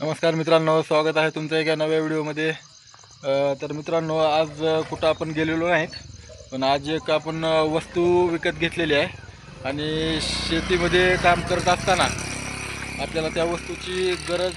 नमस्कार मित्रांनो स्वागत आहे तुमचं एका नव्या व्हिडिओमध्ये. तर मित्रांनो आज कुठं आपण गेलेलो नाहीत पण आज एक आपण वस्तू विकत घेतलेली आहे आणि शेतीमध्ये काम करत असताना आपल्याला त्या वस्तूची गरज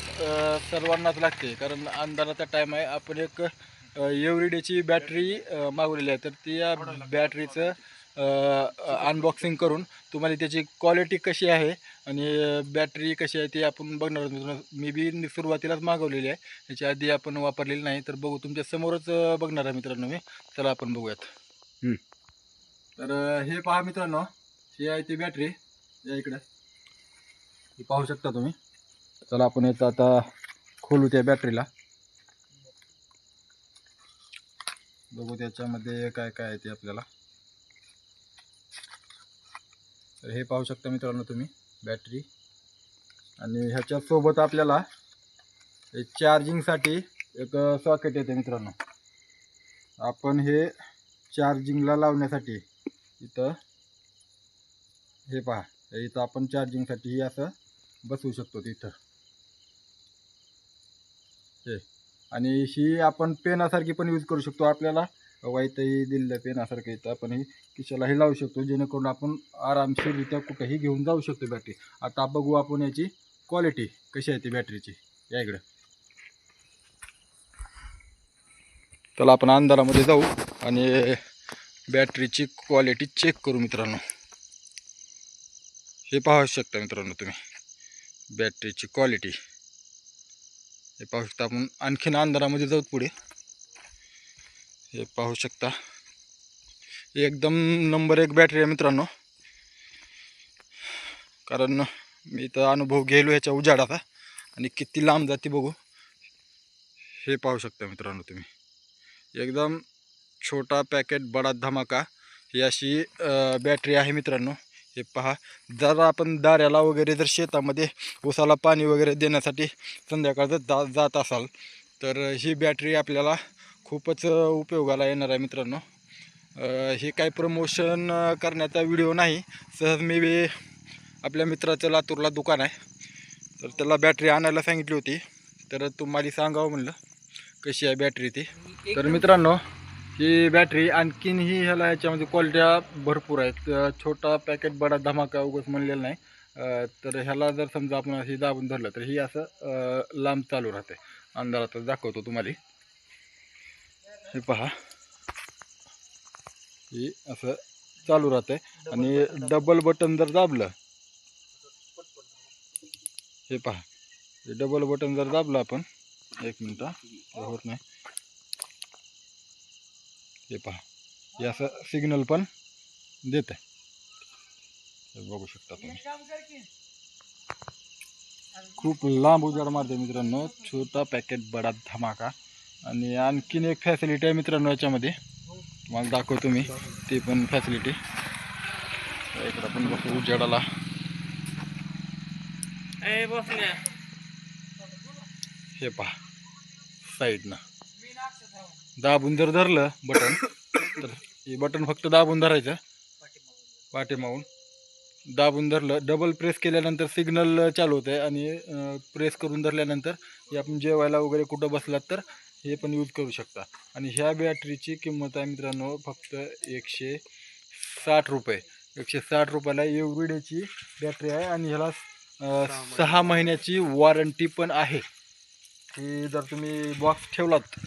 सर्वांनाच लागते. कारण अंधाराचा टाईम आहे आपण एक एव्हरीडेची बॅटरी मागवलेली आहे. तर त्या बॅटरीचं अनबॉक्सिंग करून तुम्हाला त्याची क्वालिटी कशी आहे आणि बॅटरी कशी आहे ते आपण बघणार आहोत मित्रांनो. मी बी सुरुवातीलाच मागवलेली आहे. याच्या आधी आपण वापरलेली नाही तर बघू तुमच्या समोरच बघणार आहे मित्रांनो मी. चला आपण बघूयात. तर हे पहा मित्रांनो. ही आहे ती बॅटरी या इकडे. ही पाहू शकता तुम्ही. चला आपण याचं आता खोलू त्या बॅटरीला बघू त्याच्यामध्ये काय काय आहे ते आपल्याला. तर हे पाहू शकता मित्रांनो तुम्ही बॅटरी आणि ह्याच्यासोबत आपल्याला हे चार्जिंगसाठी एक सॉकेट येते मित्रांनो. आपण हे चार्जिंगला लावण्यासाठी इथं हे पहा इथं आपण चार्जिंगसाठी हे असं बसवू शकतो तिथं. हे. आणि ही आपण पेनासारखी पण यूज करू शकतो आपल्याला. वाईतही दिलेलं पेनासारखं येतं. आपण ही खिशालाही लावू शकतो. जेणेकरून आपण आरामशीररित्या कुठेही घेऊन जाऊ शकतो बॅटरी आता बघू आपण याची क्वालिटी कशी आहे ती बॅटरीची या इकडं. चला आपण अंधारामध्ये जाऊ आणि बॅटरीची क्वालिटी चेक करू मित्रांनो. हे पाहू शकता मित्रांनो तुम्ही. बॅटरीची क्वालिटी हे पाहू शकता आपण. आणखीन अंधारामध्ये जाऊ पुढे. हे पाहू शकता. एकदम नंबर एक बॅटरी आहे मित्रांनो. कारण मी तर अनुभव गेलो ह्याच्या उजाडाचा. आणि किती लांब जाते बघू. हे पाहू शकता मित्रांनो तुम्ही. एकदम छोटा पॅकेट बडा धमाका ही अशी बॅटरी आहे मित्रांनो. हे पहा. जर आपण दाऱ्याला वगैरे जर शेतामध्ये ऊसाला पाणी वगैरे देण्यासाठी संध्याकाळचं जा जात असाल तर ही बॅटरी आपल्याला खूपच उपयोगाला येणार आहे मित्रांनो. हे काही प्रमोशन करण्याचा व्हिडिओ नाही. सहज मी बी आपल्या मित्राचं लातूरला दुकान आहे. तर त्याला बॅटरी आणायला सांगितली होती. तर तुम्हाला सांगावं म्हणलं कशी आहे बॅटरी ती. तर मित्रांनो ही बॅटरी आणखीन ही ह्याला ह्याच्यामध्ये क्वालिट्या भरपूर आहेत. छोटा पॅकेट बडा धमाका उगाच म्हणलेला नाही. तर ह्याला जर समजा आपण अशी दाबून धरलं तर ही असं लांब चालू राहते. अंधारातच दाखवतो तुम्हाला. हे पहा. ही असं चालू राहते आणि डबल बटन जर दाबलं हे पहा. हे डबल बटन जर दाबलं आपण एक मिनटं होत नाही. हे पहा. हे असं सिग्नल पण देत आहे बघू शकता तुम्ही. खूप लांब उजाड मारते मित्रांनो. छोटा पॅकेट बडा धमाका. आणि आणखीन एक फॅसिलिटी आहे मित्रांनो याच्यामध्ये. मला दाखवतो मी. ती पण फॅसिलिटी इकडं आपण बघू उजाडाला. हे पहा. साईडनं. दाबून जर धरलं बटन तर हे बटन फक्त दाबून धरायचं. पाठीमागून. दाबून धरलं डबल प्रेस केल्यानंतर सिग्नल चालू होतं आहे आणि प्रेस करून धरल्यानंतर आपण जेवायला वगैरे कुठं बसलात तर हे पण यूज करू शकता. आणि ह्या बॅटरीची किंमत आहे मित्रांनो फक्त एकशे साठ रुपये. एकशे साठ रुपयाला एवढीची बॅटरी आहे आणि ह्याला सहा महिन्याची. वॉरंटी पण आहे. की जर तुम्ही बॉक्स ठेवलात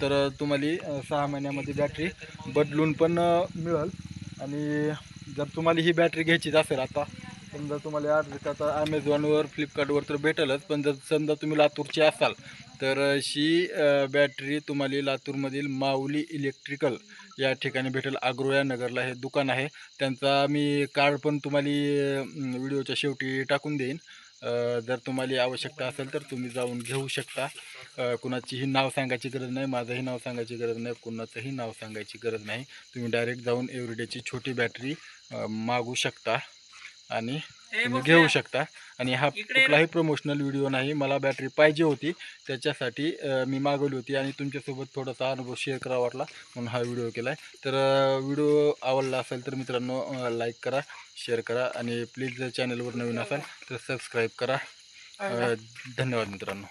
तर तुम्हाला सहा महिन्यामध्ये बॅटरी बदलून पण मिळेल. आणि जर तुम्हाला ही बॅटरी घ्यायचीच असेल आता समजा तुम्हाला ॲड्रेस आता ॲमेझॉनवर फ्लिपकार्टवर तर भेटेलच पण जर समजा तुम्ही लातूरचे असाल तर अ, ही बॅटरी तुम्हाला लातूरमधील माऊली इलेक्ट्रिकल या ठिकाणी भेटेल. आग्रोया नगरला हे दुकान आहे. त्यांचा मी कार्ड पण तुम्हाला व्हिडिओच्या शेवटी टाकून देईन. जर तुम्हाला आवश्यकता असेल तर तुम्ही जाऊन घेऊ शकता. कुणाचीही नाव सांगायची गरज नाही माझंही नाव सांगायची गरज नाही कुणाचंही नाव सांगायची गरज नाही. तुम्ही डायरेक्ट जाऊन एव्हरीडेची छोटी बॅटरी मागू शकता. आणि तुम्ही घेऊ शकता. आणि हा कुठलाही प्रमोशनल व्हिडिओ नाही. मला बॅटरी पाहिजे होती. त्याच्यासाठी मी मागवली होती आणि तुमच्यासोबत थोडासा अनुभव शेअर करावा वाटला. म्हणून हा व्हिडिओ केला आहे तर व्हिडिओ आवडला असेल तर मित्रांनो लाईक करा शेअर करा आणि प्लीज जर चॅनलवर नवीन असाल तर सबस्क्राईब करा. धन्यवाद मित्रांनो.